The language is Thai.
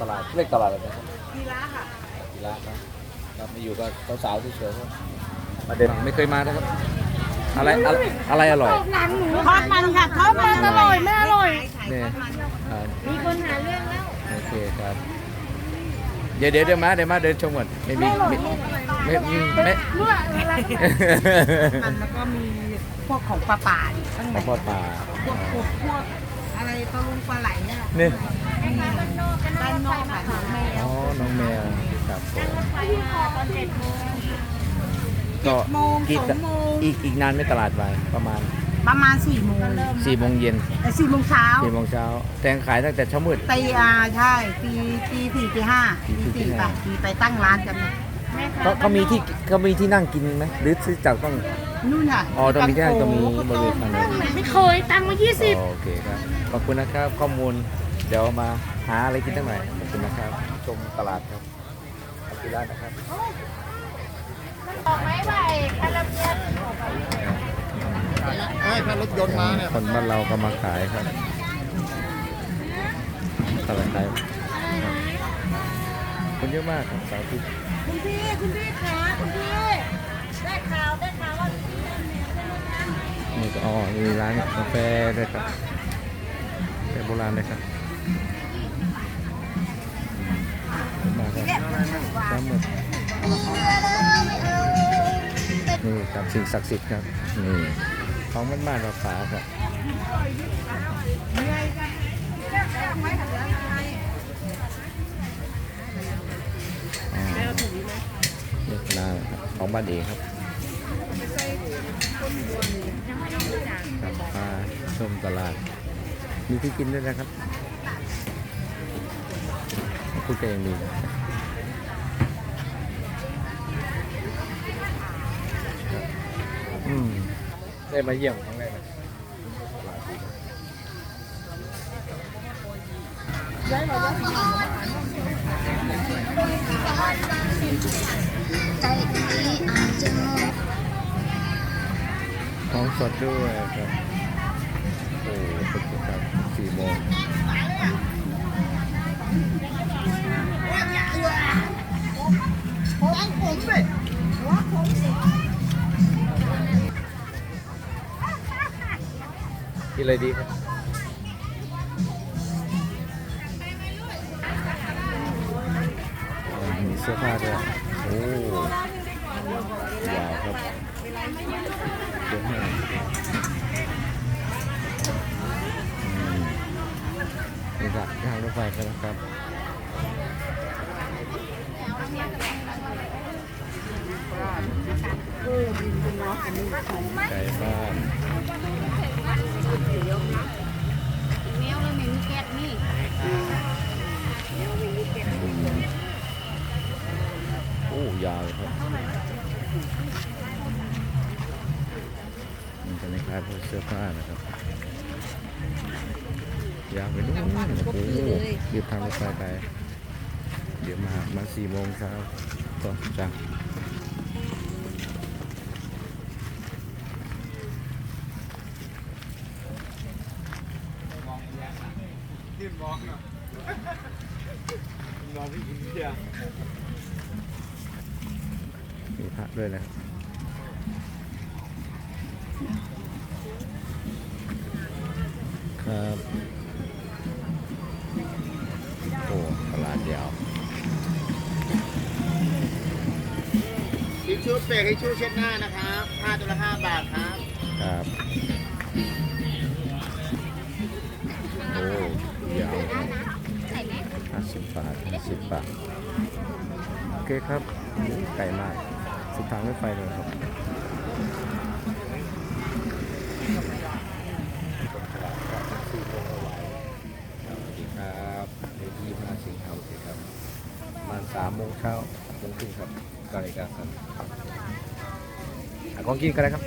ตลาดเรียกตลาดอะไรนะครับกีฬาค่ะกีฬาครับครับมาอยู่กับสาวๆสวยๆครับมาเดินไม่เคยมานะครับ อะไรอะไรอะไรอร่อยทอดมันค่ะทอดมันอร่อยไม่อร่อยเนี่ยอ่ามีคนหาเรื่องแล้วโอเคครับ เดี๋ยวเดี๋ยวเดี๋ยวมาเดี๋ยวมาเดินชมก่อนไม่มีไม่ไม่ไม่ไม่เมื่ออะไรมันแล้วก็มีพวกของปลาป่าอีกตั้งปลาแต่ทอดปลาพวกกบพวก อะไรปลาลุงปลาไหลเนี่ยนี่ด้านนอกค่ะน้องแมอ๋วอน้องแมวครับผมตอนเจ็ดโมงก็โมงอีกสองโมงอีกอีกนานไม่ตลาดไปประมาณประมาณสี่โมง4ี่โมงเย็นเอ้ยสี่โมงเช้าสี่โมงเช้าแตงขายตั้งแต่เช้ามืด ตีอาใช่ตีตีสี่ตีห้าตีตีสี่ตีสี่ห้าไปตีไปตั้งร้านกันเนี่ยเขาเขามีที่เขามีที่นั่งกินไหมหรือซื้อจากต้อง นู่นค่ะอ๋อตรงนี้ที่นั่งตรงนี้บริเวณฝั่งนู้นไม่เคยตังค์มายี่สิบโอเคครับ ขอบคุณนะครับ ข้อมูล เดี๋ยวมาหาอะไรกินตั้งหน่อยขอบคุณนะครับ ชมตลาดครับขอบคุณร้านนะครับบอกไหมว่าไอ้คาราเบียนเอ้ยถ้ารถยนต์มาเนี่ยคนบ้านเราก็มาขายครับตลาดขายคนเยอะมากครับเสาร์อาทิตย์คุณพี่ คุณพี่คะคุณพี่ ได้ข่าว ได้ข่าวว่า นี่ก็อ๋อมีร้านกาแฟด้วยครับกาแฟโบราณด้วยครับมาครับร้าหมดนี่ครับสิ่งศักดิ์สิทธิ์ครับนี่ของบ้านบ้านเราขาครับอ่าเรียกนาครับของบ้านเองครับ ชมตลาด มีที่กินด้วยนะครับพูดกันเองดีครับอืมได้มาเยี่ยมครั้งแรกนะตลาดดีครับของสดด้วยครับ โอ้สุดยอดครับ สี่โมงกินอะไรดีครับมีเสื้อผ้าด้วยโอ้ว้าวครับเดี๋ยวให้อื ไฟกันนะครับไก่บ้านแมวเลยไม่มีแก๊สนี่อืมโอ้ยาวเลยครับมันจะไม่คล้ายพวกเสื้อผ้านะครับยาวไปนู่นโอ้โหเรียบทางรถไฟไป เดี๋ยวมามาสี่โมงเช้าก็จังยื่นมองเนาะมองพี่อินเดียมีพระด้วยนะครั ชชู่เปียกทิชชู่เช็ดหน้านะครับผ้าตัวละห้าบาทครับ ครับโอ้ยาวห้าสิบบาทห้าสิบบาท โอเคครับไกลมาก สุดทางรถไฟเลยครับสวัสดีครับเลขที่ห้าสิงหาคมครับประมาณสามโมงเช้าโมงครึ่งครับ ก็เลยการครับของกินกันเลยครับ